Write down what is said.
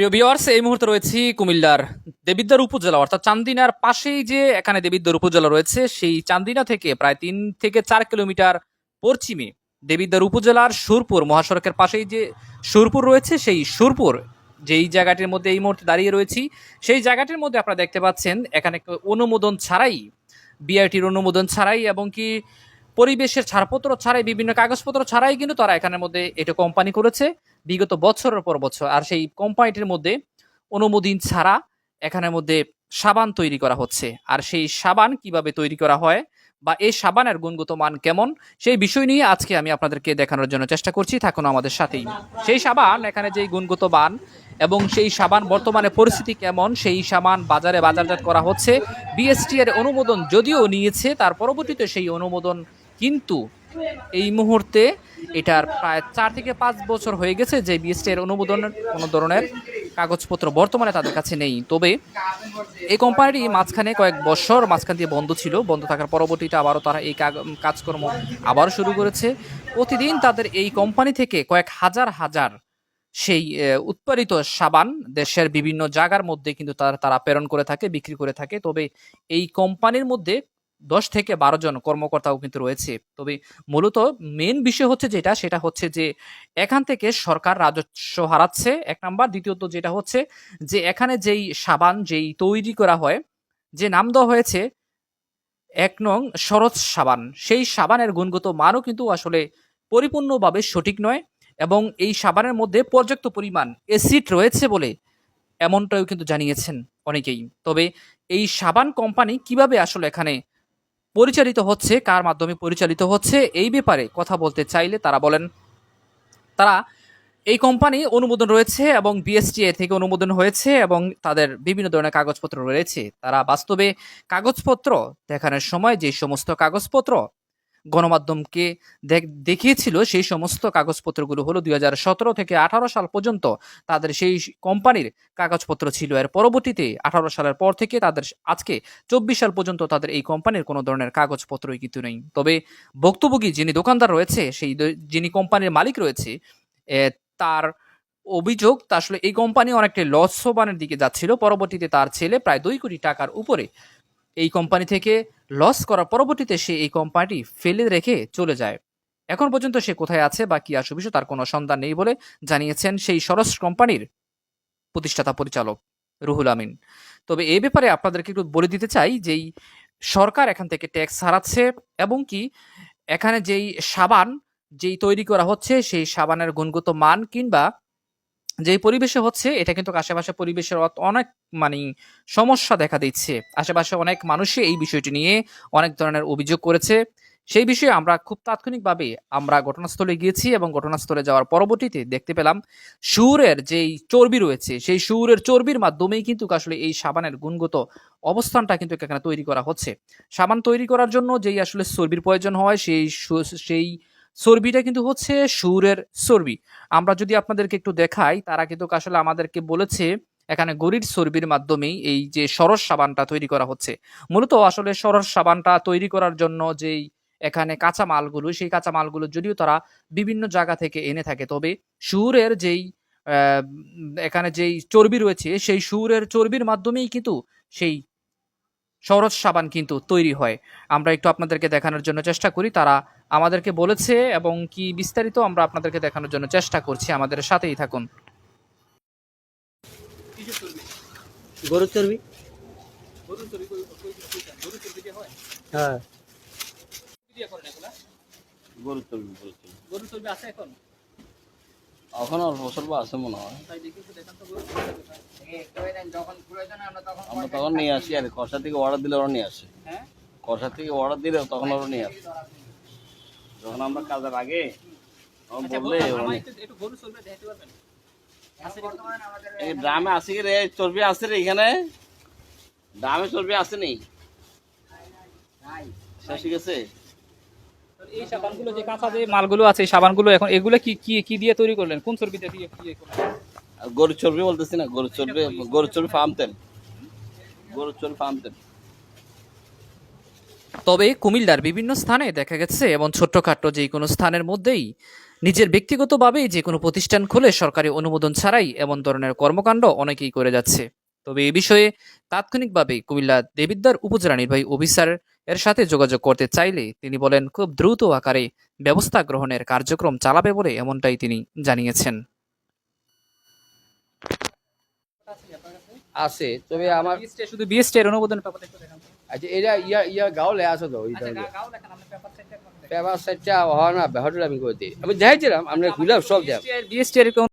প্রিয় ভিউয়ার্স, এই মুহূর্তে রয়েছি কুমিল্লার দেবিদ্বার উপজেলা, অর্থাৎ চান্দিনার পাশেই যে এখানে দেবিদ্বার উপজেলা রয়েছে, সেই চান্দিনা থেকে প্রায় তিন থেকে চার কিলোমিটার পশ্চিমে দেবিদ্বার উপজেলার সুরপুর, মহাসড়কের পাশেই যে সুরপুর রয়েছে, সেই সুরপুর, যেই জায়গাটির মধ্যে এই মুহূর্তে দাঁড়িয়ে রয়েছি, সেই জায়গাটির মধ্যে আপনারা দেখতে পাচ্ছেন, এখানে অনুমোদন ছাড়াই, বিআইটির অনুমোদন ছাড়াই এবং কি পরিবেশের ছাড়পত্র ছাড়াই, বিভিন্ন কাগজপত্র ছাড়াই কিন্তু তারা এখানের মধ্যে এটা কোম্পানি করেছে। বিগত বছরের পর বছর আর সেই কোম্পানিটির মধ্যে অনুমোদন ছাড়া এখানের মধ্যে সাবান তৈরি করা হচ্ছে। আর সেই সাবান কীভাবে তৈরি করা হয় বা এই সাবানের গুণগত মান কেমন, সেই বিষয় নিয়ে আজকে আমি আপনাদেরকে দেখানোর জন্য চেষ্টা করছি। থাকুন আমাদের সাথেই। সেই সাবান, এখানে যেই গুণগত মান এবং সেই সাবান বর্তমানে পরিস্থিতি কেমন, সেই সাবান বাজারে বাজারজাত করা হচ্ছে। বিএসটি এর অনুমোদন যদিও নিয়েছে, তার পরবর্তীতে সেই অনুমোদন কিন্তু এই মুহূর্তে এটার প্রায় চার থেকে পাঁচ বছর হয়ে গেছে যে বিএসটি এর অনুমোদনের কোনো ধরনের কাগজপত্র বর্তমানে তাদের কাছে নেই। তবে এই কোম্পানিটি মাঝখানে কয়েক বছর মাঝখান দিয়ে বন্ধ ছিল। বন্ধ থাকার পরবর্তীতে আবারও তারা এই কাজকর্ম আবারও শুরু করেছে। প্রতিদিন তাদের এই কোম্পানি থেকে কয়েক হাজার হাজার সেই উৎপাদিত সাবান দেশের বিভিন্ন জায়গার মধ্যে কিন্তু তারা তারা প্রেরণ করে থাকে, বিক্রি করে থাকে। তবে এই কোম্পানির মধ্যে দশ থেকে বারো জন কর্মকর্তাও কিন্তু রয়েছে। তবে মূলত মেন বিষয় হচ্ছে যেটা, সেটা হচ্ছে যে এখান থেকে সরকার রাজস্ব হারাচ্ছে, এক নাম্বার। দ্বিতীয়ত যেটা হচ্ছে যে এখানে যেই সাবান, যেই তৈরি করা হয়, যে নাম দেওয়া হয়েছে এক নং সরজ সাবান। সেই সাবানের গুণগত মানও কিন্তু আসলে পরিপূর্ণভাবে সঠিক নয় এবং এই সাবানের মধ্যে পর্যাপ্ত পরিমাণ অ্যাসিড রয়েছে বলে এমনটাও কিন্তু জানিয়েছেন অনেকেই। তবে এই সাবান কোম্পানি কীভাবে আসলে এখানে পরিচালিত হচ্ছে, কার মাধ্যমে পরিচালিত হচ্ছে, এই ব্যাপারে কথা বলতে চাইলে তারা বলেন, তারা এই কোম্পানি অনুমোদন রয়েছে এবং বিএসটিএ থেকে অনুমোদন হয়েছে এবং তাদের বিভিন্ন ধরনের কাগজপত্র রয়েছে। তারা বাস্তবে কাগজপত্র দেখানোর সময় যে সমস্ত কাগজপত্র গণমাধ্যমকে দেখ- দেখিয়েছিল সেই সমস্ত কাগজপত্রগুলো হলো দু হাজার সতেরো থেকে আঠারো সাল পর্যন্ত তাদের সেই কোম্পানির কাগজপত্র ছিল। এর পরবর্তীতে আঠারো সালের পর থেকে তাদের আজকে চব্বিশ সাল পর্যন্ত তাদের এই কোম্পানির কোনো ধরনের কাগজপত্রই কিন্তু নেই। তবে ভুক্তভোগী যিনি দোকানদার রয়েছে, সেই যিনি কোম্পানির মালিক রয়েছে তার অভিযোগ, তা আসলে এই কোম্পানি অনেকটা লসবানের দিকে যাচ্ছিল। পরবর্তীতে তার ছেলে প্রায় দুই কোটি টাকার উপরে এই কোম্পানি থেকে লস করার পরবর্তীতে সে এই কোম্পানিটি ফেলে রেখে চলে যায়। এখন পর্যন্ত সে কোথায় আছে বা কি আসে তার কোনো সন্ধান নেই বলে জানিয়েছেন সেই সরস কোম্পানির প্রতিষ্ঠাতা পরিচালক রুহুল আমিন। তবে এই ব্যাপারে আপনাদেরকে একটু বলে দিতে চাই যেই সরকার এখান থেকে ট্যাক্স হারাচ্ছে এবং কি এখানে যেই সাবান যেই তৈরি করা হচ্ছে সেই সাবানের গুণগত মান কিংবা যেই পরিবেশে হচ্ছে, এটা কিন্তু আশেপাশে পরিবেশের অনেক মানে সমস্যা দেখা দিচ্ছে। আশেপাশে অনেক মানুষই এই বিষয়টি নিয়ে অনেক ধরনের অভিযোগ করেছে। সেই বিষয়ে আমরা খুব তাৎক্ষণিকভাবে আমরা ঘটনাস্থলে গিয়েছি এবং ঘটনাস্থলে যাওয়ার পরবর্তীতে দেখতে পেলাম সুরের যেই চর্বি রয়েছে, সেই সুরের চর্বির মাধ্যমেই কিন্তু আসলে এই সাবানের গুণগত অবস্থানটা কিন্তু এখানে তৈরি করা হচ্ছে। সাবান তৈরি করার জন্য যেই আসলে চর্বির প্রয়োজন হয়, সেই সেই চর্বিটা কিন্তু হচ্ছে সুরের চর্বি। আমরা যদি আপনাদেরকে একটু দেখাই, তারা কিন্তু আসলে আমাদেরকে বলেছে, এখানে গরির চর্বির মাধ্যমেই এই যে সরস সাবানটা তৈরি করা হচ্ছে। মূলত আসলে সরস সাবানটা তৈরি করার জন্য যেই এখানে কাঁচা মালগুলো, সেই কাঁচা মালগুলো যদিও তারা বিভিন্ন জায়গা থেকে এনে থাকে, তবে সুরের যেই এখানে যেই চর্বি রয়েছে, সেই সুরের চর্বির মাধ্যমেই কিন্তু সেই সরস সাবান কিন্তু তৈরি হয়। আমরা একটু আপনাদেরকে দেখানোর জন্য চেষ্টা করি। তারা আমাদেরকে বলেছে এবং কি বিস্তারিত আমরা আপনাদেরকে দেখানোর জন্য চেষ্টা করছি। আমাদের সাথেই থাকুন। গরুর চর্বি? হ্যাঁ। গরুর চর্বি গরুর চর্বি আছে এখন? এখন অল্প স্বল্প আছে মনে হয়। আমরা তখন নিয়ে আসি আর কষা থেকে অর্ডার দিলে ওরা নিয়ে আসে। হ্যাঁ? থেকে অর্ডার দিলে তখন ওরা নিয়ে আসে। যখন আমরা কাজের আগে আচ্ছা, বললে এই ড্রামে আছে কি রে? চর্বি আছে রে এখানে? ড্রামে চর্বি আছে নি? শেষ গেছে? এই সাবানগুলো যে কাঁচা যে মালগুলো আছে এই সাবানগুলো এখন এগুলো কি কি কি দিয়ে তৈরি করলেন? কোন চর্বিতে দিয়ে কি ইয়ে গরুর চর্বি বলতেছি না গরুর চর্বি গরুর চর্বি ফার্ম তেল। গরুর চর্বি ফার্ম তেল। তবে কুমিল্লার বিভিন্ন স্থানে দেখা গেছে এবং ছোট্টখাট্ট যে কোনো স্থানের মধ্যেই নিজের ব্যক্তিগতভাবেই যে কোনো প্রতিষ্ঠান খুলে সরকারি অনুমোদন ছাড়াই এমন ধরনের কর্মকাণ্ড অনেকেই করে যাচ্ছে। তবে এ বিষয়ে তাৎক্ষণিকভাবে কুমিল্লা দেবিদ্বার উপজেলা নির্বাহী অফিসার এর সাথে যোগাযোগ করতে চাইলে তিনি বলেন খুব দ্রুত আকারে ব্যবস্থা গ্রহণের কার্যক্রম চালাবে বলে এমনটাই তিনি জানিয়েছেন। আছে তবে আমার শুধু বিএসটি এর তো। আচ্ছা এটা ইয়া ইয়া গাঁও লে আছে তো আচ্ছা, পেপার সাইডটা হওয়া না বেহরটা আমি করে দিই আমি দেখাইছিলাম আমরা খুলে সব দেখ BST এর- BST এর